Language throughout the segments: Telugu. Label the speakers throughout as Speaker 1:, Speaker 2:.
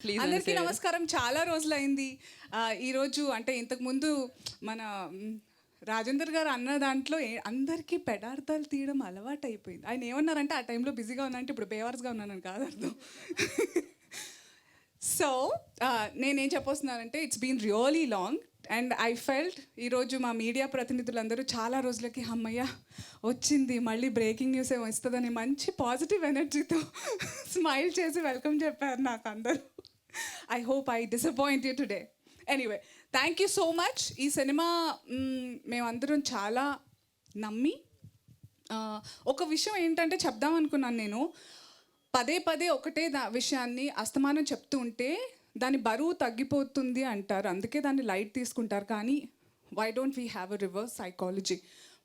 Speaker 1: అందరికీ. నమస్కారం. చాలా రోజులైంది. ఈరోజు అంటే ఇంతకు ముందు మన రాజేందర్ గారు అన్న దాంట్లో అందరికీ పెడార్థాలు తీయడం అలవాటు అయిపోయింది ఆయన ఏమన్నారంటే ఆ టైంలో బిజీగా ఉన్నానంటే ఇప్పుడు బేవార్స్గా ఉన్నానని కాదు అర్థం. సో నేనేం చెప్పొస్తున్నానంటే it's been really long and I felt ఈరోజు మా మీడియా ప్రతినిధులందరూ చాలా రోజులకి అమ్మయ్య వచ్చింది. మళ్ళీ బ్రేకింగ్ న్యూస్ ఏమో వస్తుందని మంచి పాజిటివ్ ఎనర్జీతో స్మైల్ చేసి వెల్కమ్ చెప్పారు నాకు అందరూ. I hope I disappoint you today anyway thank you so much ఈ సినిమా మేమందరం చాలా నమ్మి ఒక విషయం ఏంటంటే చెప్దాం అనుకున్నాను నేను. పదే పదే ఒకటే దా విషయాన్ని అస్తమానం చెప్తూ ఉంటే దాని బరువు తగ్గిపోతుంది అంటారు. అందుకే దాన్ని లైట్ తీసుకుంటారు. కానీ why don't we have a reverse psychology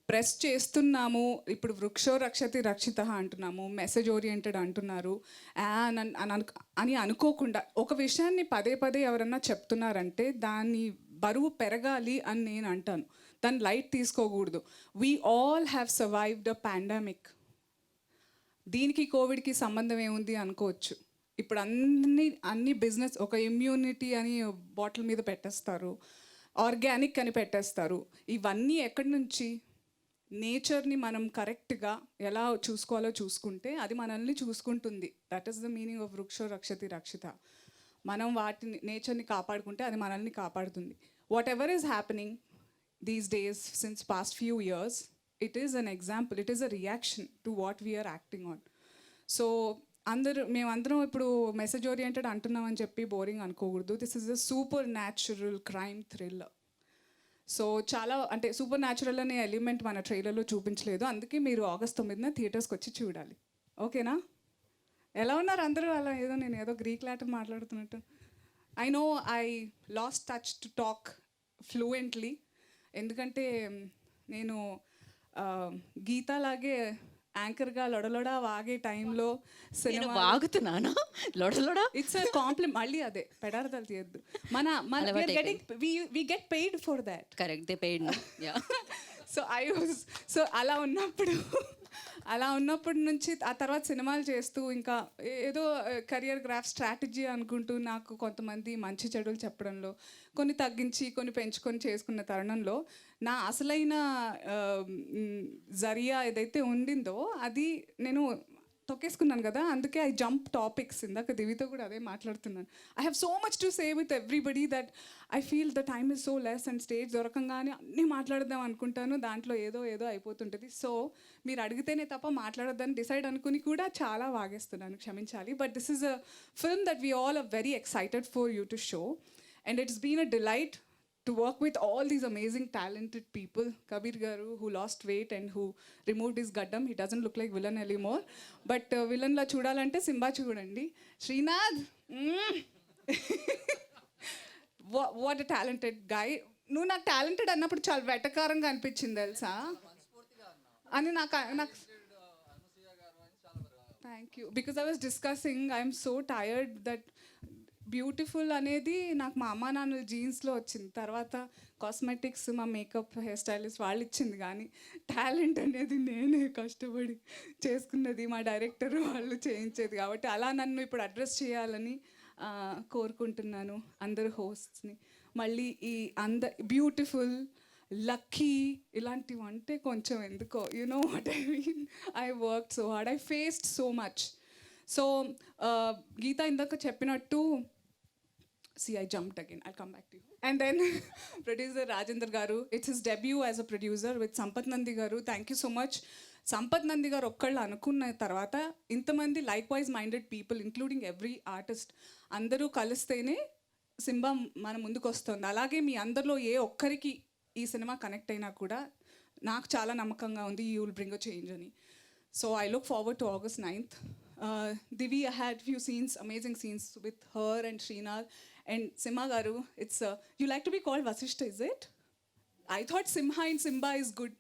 Speaker 1: press చేస్తున్నాము ఇప్పుడు వృక్షో రక్షతి రక్షిత అంటున్నాము మెసేజ్ ఓరియంటెడ్ అంటున్నారు. అని అని అనుకోకుండా ఒక విషయాన్ని పదే పదే ఎవరన్నా చెప్తున్నారంటే దాన్ని బరువు పెరగాలి అని నేను అంటాను. దాన్ని లైట్ తీసుకోకూడదు. We all have survived a pandemic దీనికి కోవిడ్కి సంబంధం ఏముంది అనుకోవచ్చు. ఇప్పుడు అన్ని అన్ని బిజినెస్ ఒక ఇమ్యూనిటీ అని బాటిల్ మీద పెట్టేస్తారు. ఆర్గానిక్ అని పెట్టేస్తారు. ఇవన్నీ ఎక్కడి నుంచి? నేచర్ని మనం కరెక్ట్గా ఎలా చూసుకోవాలో చూసుకుంటే అది మనల్ని చూసుకుంటుంది. That is the meaning of వృక్షో రక్షతి రక్షిత. మనం వాటిని నేచర్ని కాపాడుకుంటే అది మనల్ని కాపాడుతుంది. Whatever is happening these days since past few years it is an example it is a reaction to what we are acting on so అందరూ మేమందరం ఇప్పుడు మెసేజ్ ఓరియంటెడ్ అంటున్నామని చెప్పి బోరింగ్ అనుకోకూడదు. This is a supernatural crime thriller so చాలా అంటే సూపర్ న్యాచురల్ అనే ఎలిమెంట్ మన ట్రైలర్లో చూపించలేదు. అందుకే మీరు ఆగస్ట్ తొమ్మిదిన థియేటర్స్కి వచ్చి చూడాలి. ఓకేనా? ఎలా ఉన్నారు అందరూ? అలా ఏదో నేను ఏదో గ్రీక్ లాటిన్ మాట్లాడుతున్నట్టు. I know I lost touch to talk fluently ఎందుకంటే నేను గీతలాగే యాంకర్గా లొడలొడ వాగే టైంలో
Speaker 2: నేను
Speaker 1: సినిమా
Speaker 2: వాగుతున్నానా? లొడలొడ?
Speaker 1: ఇట్స్ కాంప్లిమెంట్ మళ్ళీ అదే పెడార్థాలు తీయద్దు. మన మన getting we get paid for that
Speaker 2: correct they paid yeah
Speaker 1: so I was so అలా ఉన్నప్పుడు అలా ఉన్నప్పటి నుంచి ఆ తర్వాత సినిమాలు చేస్తూ ఇంకా ఏదో కెరియర్ గ్రాఫ్ స్ట్రాటజీ అనుకుంటూ నాకు కొంతమంది మంచి చెడులు చెప్పడంలో కొన్ని తగ్గించి కొన్ని పెంచుకొని చేసుకున్న తరుణంలో నా అసలైన జరియా ఏదైతే ఉండిందో అది నేను తొక్కేసుకున్నాను కదా అందుకే ఐ జంప్ టాపిక్స్ ఇందాక దివితో కూడా అదే మాట్లాడుతున్నాను. I have so much to say with everybody that I feel the time is so less and stage దొరకంగానే అన్నీ మాట్లాడదాం అనుకుంటాను. దాంట్లో ఏదో ఏదో అయిపోతుంటుంది. సో మీరు అడిగితేనే తప్ప మాట్లాడొద్దని డిసైడ్ అనుకుని కూడా చాలా వాగేస్తున్నాను క్షమించాలి. But this is a film that we all are very excited for you to show and it's been a delight to work with all these amazing talented people kabir garu who lost weight and who removed his gaddam he doesn't look like villain anymore but uh, villain la చూడాలంటే సింబా చూడండి Srinath what a talented guy నువ్వు నాకు టాలెంటెడ్ అన్నప్పుడు చాలా వెటకారంగా అనిపించింది తెలుసా అని నాకు నాకు thank you because I was discussing I'm so tired that beautiful అనేది నాకు మా అమ్మ నాన్నల జీన్స్లో వచ్చింది. తర్వాత కాస్మెటిక్స్ మా మేకప్ హెయిర్ స్టైలిస్ట్ వాళ్ళు ఇచ్చింది కానీ టాలెంట్ అనేది నేనే కష్టపడి చేసుకున్నది మా డైరెక్టర్ వాళ్ళు చేయించేది. కాబట్టి అలా నన్ను ఇప్పుడు అడ్రస్ చేయాలని కోరుకుంటున్నాను అందరు హోస్ట్స్ని. మళ్ళీ ఈ అంద బ్యూటిఫుల్ లక్కీ ఇలాంటివి అంటే కొంచెం ఎందుకో you know what I mean. I work so hard I faced so much. So Geetha ఇందాక చెప్పినట్టు see I jumped again I come back to you and then producer Rajender garu it's his debut as a producer with Sampath Nandi garu thank you so much Sampath Nandi garu ఒక్కళ్ళు అనుకున్న తర్వాత ఇంతమంది like wise minded people including every artist అందరూ కలిస్తేనే సింబా మన ముందుకు వస్తుంది. అలాగే మీ అందరిలో ఏ ఒక్కరికి ఈ సినిమా కనెక్ట్ అయినా కూడా నాకు చాలా నమ్మకంగా ఉంది you will bring a change అని. So I look forward to August ninth Divi I had few scenes amazing scenes with her and Srinath and Simha garu it's you like to be called Vasishta is it I thought Simha and Simba is good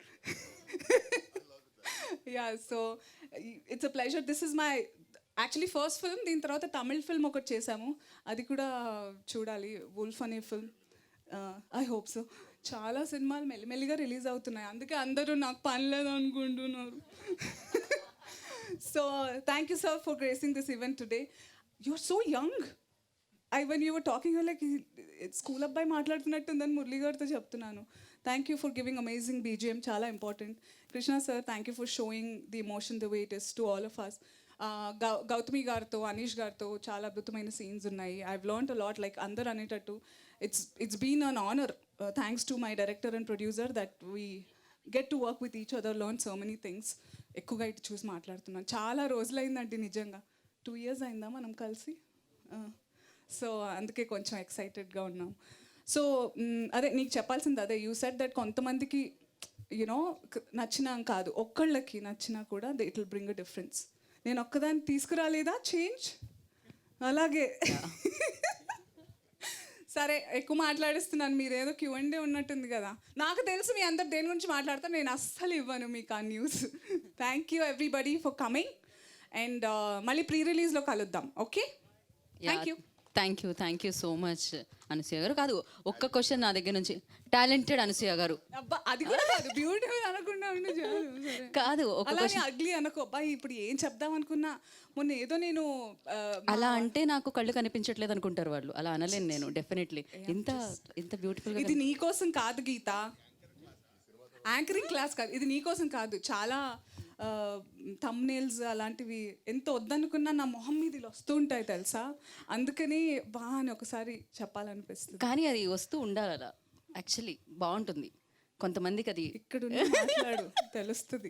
Speaker 1: yeah so it's a pleasure this is my actually first film దీని తర్వాత తమిళ్ ఫిల్మ్ ఒకటి చేశాము. అది కూడా చూడాలి వుల్ఫ్ అనే ఫిల్మ్ ఐ హోప్ సో చాలా సినిమాలు మెల్లిమెల్లిగా రిలీజ్ అవుతున్నాయి. అందుకే అందరూ నాకు పనిలేదు అనుకుంటున్నారు. So thank you sir for gracing this event today you are so young I one your talking like school అబ్బాయి మాట్లాడుతున్నట్టుందని మురళి గారితో చెప్తున్నాను thank you for giving amazing BGM చాలా important Krishna sir thank you for showing the emotion the way it is to all of us Gautami గారితో అనీష్ గారితో చాలా అద్భుతమైన సీన్స్ ఉన్నాయి I learn a lot like అందరు అనేటట్టు it's it's been an honour thanks to my director and producer that we get to work with each other learn so many things ఎక్కువగా ఇటు చూసి మాట్లాడుతున్నాను చాలా రోజులైందండి నిజంగా టూ ఇయర్స్ అయిందా మనం కలిసి సో అందుకే కొంచెం ఎక్సైటెడ్గా ఉన్నాం. సో అదే నీకు చెప్పాల్సింది అదే. యూ సెట్ దట్ కొంతమందికి యునో నచ్చినా కాదు. ఒక్కళ్ళకి నచ్చినా కూడా they it will bring a difference నేను ఒక్కదాన్ని తీసుకురాలేదా? చేంజ్ అలాగే. సరే ఎక్కువ మాట్లాడిస్తున్నాను. మీరేదో క్యూ అండ్ ఉన్నట్టుంది కదా. నాకు తెలుసు మీ అందరు దేని గురించి మాట్లాడతారు. నేను అస్సలు ఇవ్వను మీకు ఆ news thank you everybody for coming and మళ్ళీ ప్రీ రిలీజ్లో కలుద్దాం. Okay thank you
Speaker 2: thank you thank you so much Anasuya garu. కాదు ఒక్క క్వశ్చన్ నా దగ్గర నుంచి. టాలెంటెడ్ అనసూయ గారు.
Speaker 1: అబ్బా అది కూడా కాదు బ్యూటిఫుల్ అనకుండా ఉండు చాలు సరే.
Speaker 2: కాదు ఒక
Speaker 1: అలానే అగ్లీ అనుకో. అబ్బాయి ఇప్పుడు ఏం చెప్దాం అనుకున్నా? మొన్న ఏదో నేను ఆ,
Speaker 2: అలా అంటే నాకు కళ్ళు కనిపించట్లేదు అనుకుంటారు వాళ్ళు. అలా అనలేను నేను డెఫినెట్లీ ఇంత ఇంత బ్యూటిఫుల్
Speaker 1: ఇది నీకోసం కాదు గీత. యాంకరింగ్ క్లాస్ కాదు ఇది నీకోసం కాదు. చాలా థమ్నేల్స్ అలాంటివి ఎంత వద్దనుకున్నా నా మొహం మీద ఇలా వస్తూ ఉంటాయి తెలుసా? అందుకని బాగా అని ఒకసారి చెప్పాలనిపిస్తుంది.
Speaker 2: కానీ అది వస్తూ ఉండాలి అలా యాక్చువల్లీ బాగుంటుంది. కొంతమందికి అది
Speaker 1: ఇక్కడ ఉండి మాట్లాడు తెలుస్తుంది.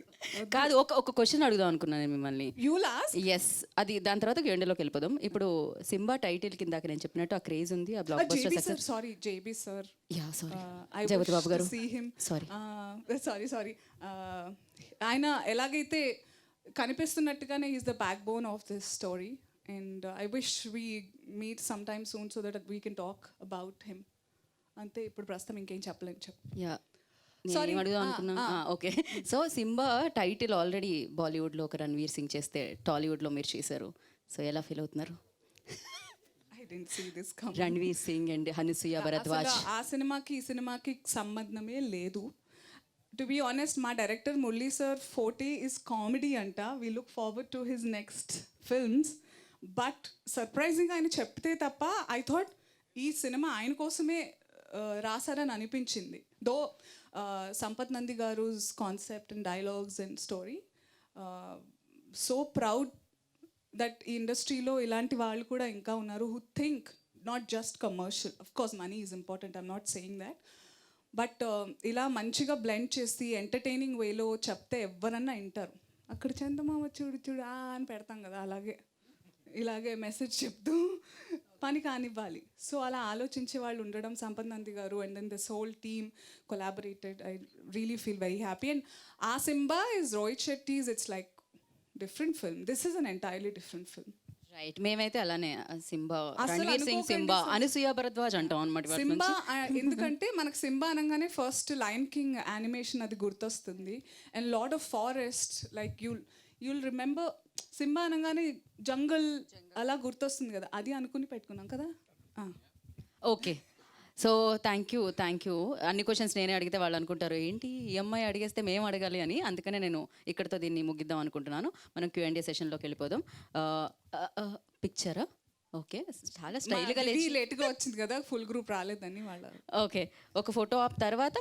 Speaker 2: కాదు ఒక ఒక క్వశ్చన్ అడుగుదాం అనుకున్నాను నేను మిమ్మల్ని.
Speaker 1: యూ లాస్ట్
Speaker 2: ఎస్ అది దాని తర్వాత ఎండలోకి వెళ్ళిపోదాం. ఇప్పుడు సింబా టైటిల్ కిందాక నేను చెప్పినట్టు ఆ క్రేజ్ ఉంది ఆ blockbuster success
Speaker 1: sir sorry JB sir
Speaker 2: yeah sorry Babu garu
Speaker 1: see him
Speaker 2: sorry
Speaker 1: sorry sorry ఆయన ఎలాగైతే కనిపిస్తున్నట్టుగానే is the backbone of this story and I wish we meet some time soon so that we can talk about him అంతే ఇప్పుడు ప్రస్తుతం ఇంకేం చెప్పలేను చెప్పు.
Speaker 2: యా నేను అడుగుదాం అనుకున్నా. Okay. So Simba title already బాలీవుడ్లో ఒక రణ్వీర్ సింగ్ చేస్తే టాలీవుడ్లో మీరు చేశారు. సో ఎలా ఫీల్ అవుతున్నారు? రణ్వీర్ సింగ్ అండ్ హనుసుయ భరద్వాజ్.
Speaker 1: ఆ సినిమాకి ఈ సినిమాకి సంబంధమే లేదు. టు బీ ఆనెస్ట్ మా director Murali sir forte is comedy అంట. We look forward to his next films but surprising ఆయన చెప్తే తప్ప ఐ థాట్ ఈ సినిమా ఆయన కోసమే రాశారని అనిపించింది. Though Sampath Nandi garu concept and dialogues and story so proud that ఈ ఇండస్ట్రీలో ఇలాంటి వాళ్ళు కూడా ఇంకా ఉన్నారు who think not just commercial of course money is important I'm not saying that but ఇలా మంచిగా బ్లెండ్ చేసి ఎంటర్టైనింగ్ వేలో చెప్తే ఎవరన్నా వింటారు. అక్కడ చందమామ చూడు చూడు ఆ అని పెడతాం కదా అలాగే. ఇలాగే మెసేజ్ చెప్తూ పని కానివ్వాలి. సో అలా ఆలోచించే వాళ్ళు ఉండడం Sampath Nandi garu and then this whole team collaborated. I really feel very happy. And ఆ Simba is Rohit Shetty's it's like different film. This is an entirely different film.
Speaker 2: Right. మేమైతే అలానే సింబా రణ్వీర్ సింగ్ సింబా అనసూయ భరద్వాజ్ అంటాం అనమాట
Speaker 1: సింబా ఎందుకంటే మనకు సింబా అనగానే ఫస్ట్ లైన్ కింగ్ యానిమేషన్ అది గుర్తొస్తుంది. And lot of forest like you'll you'll remember Simba అనగానే జంగల్ అలా గుర్తొస్తుంది కదా అది అనుకుని పెట్టుకున్నాం కదా.
Speaker 2: Okay. So thank you thank you అన్ని క్వశ్చన్స్ నేనే అడిగితే వాళ్ళు అనుకుంటారు ఏంటి ఈ అమ్మాయి అడిగేస్తే మేము అడగాలి అని. అందుకనే నేను ఇక్కడతో దీన్ని ముగిద్దాం అనుకుంటున్నాను. మనం క్యూ అండ్ సెషన్లోకి వెళ్ళిపోదాం. పిక్చరా ఓకే. చాలా స్టైల్గా లేచి
Speaker 1: లేట్గా వచ్చింది కదా ఫుల్ గ్రూప్ రాలేదని వాళ్ళ
Speaker 2: ఓకే. ఒక ఫోటో ఆప్ తర్వాత